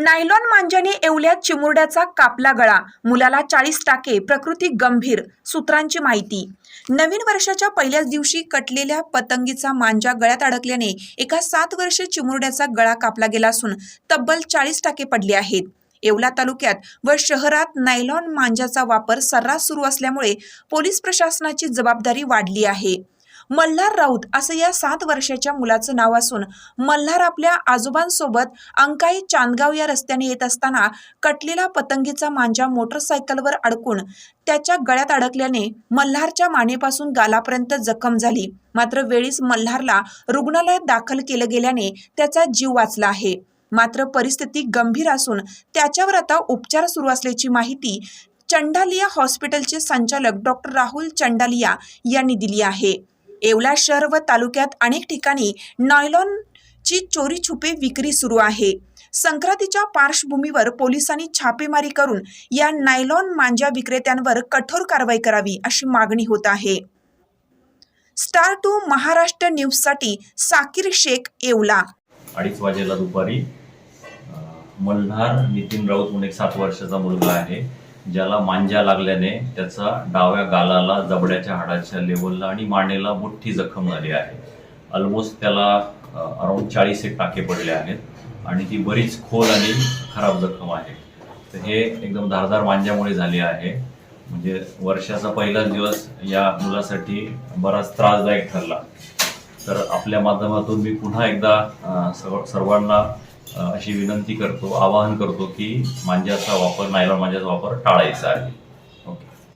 Nylon मांजाने येवल्यात चिमुरड्याचा कापला गळा. मुलाला चाळीस टाके प्रकृती गंभीर सूत्रांची माहिती. नवीन वर्षाच्या पहिल्याच दिवशी कटलेल्या पतंगीचा मांजा गळ्यात अडकल्याने एका सात वर्ष चिमुरड्याचा गळा कापला गेला असून तब्बल चाळीस टाके पडले आहेत. येवला तालुक्यात व शहरात नायलॉन मांजाचा वापर सर्रास सुरू असल्यामुळे पोलीस प्रशासनाची जबाबदारी वाढली आहे. मल्हार राऊत असं या सात वर्षाच्या मुलाचं नाव असून मल्हार आपल्या आजोबांसोबत अंकाई चांदगाव या रस्त्याने येत असताना कटलेला पतंगीचा मांजा मोटरसायकलवर अडकून त्याच्या गळ्यात अडकल्याने मल्हारच्या मानेपासून गालापर्यंत जखम झाली. मात्र वेळीच मल्हारला रुग्णालयात दाखल केलं गेल्याने त्याचा जीव वाचला आहे. मात्र परिस्थिती गंभीर असून त्याच्यावर आता उपचार सुरू असल्याची माहिती चंडालिया हॉस्पिटलचे संचालक डॉक्टर राहुल चंडालिया यांनी दिली आहे. येवला शहर व तालुक्यात अनेक ठिकाणी नॉयलॉनची चोरी छुपे विक्री सुरू आहे. संक्रांतीच्या पार्श्वभूमीवर पोलिसांनी छापेमारी करून या नायलॉन मांजा विक्रेत्यांवर कठोर कारवाई करावी अशी मागणी होत आहे. स्टार टू महाराष्ट्र न्यूजसाठी साकीर शेख येवला. अडीच वाजेला दुपारी मल्हार नितीन राऊत म्हणून एक सात वर्षाचा मुलगा आहे. ज्याला मांजा लागल्याने त्याचा डाव्या गालाला जबड्याच्या हाडाच्या लेवलला आणि मानेला मोठी जखम झाली आहे. ऑलमोस्ट त्याला अराऊंड चाळीस एक टाके पडले आहेत आणि ती बरीच खोल आणि खराब जखम आहे. तर हे एकदम धारदार मांजामुळे झाले आहे. म्हणजे वर्षाचा पहिलाच दिवस या मुलासाठी बराच त्रासदायक ठरला. तर आपल्या माध्यमातून मी पुन्हा एकदा सर्व- सर्वांना अशी विनंती करतो आवाहन करतो की मांज्याचा वापर नायलॉन मांज्याचा वापर टाळायचा आहे.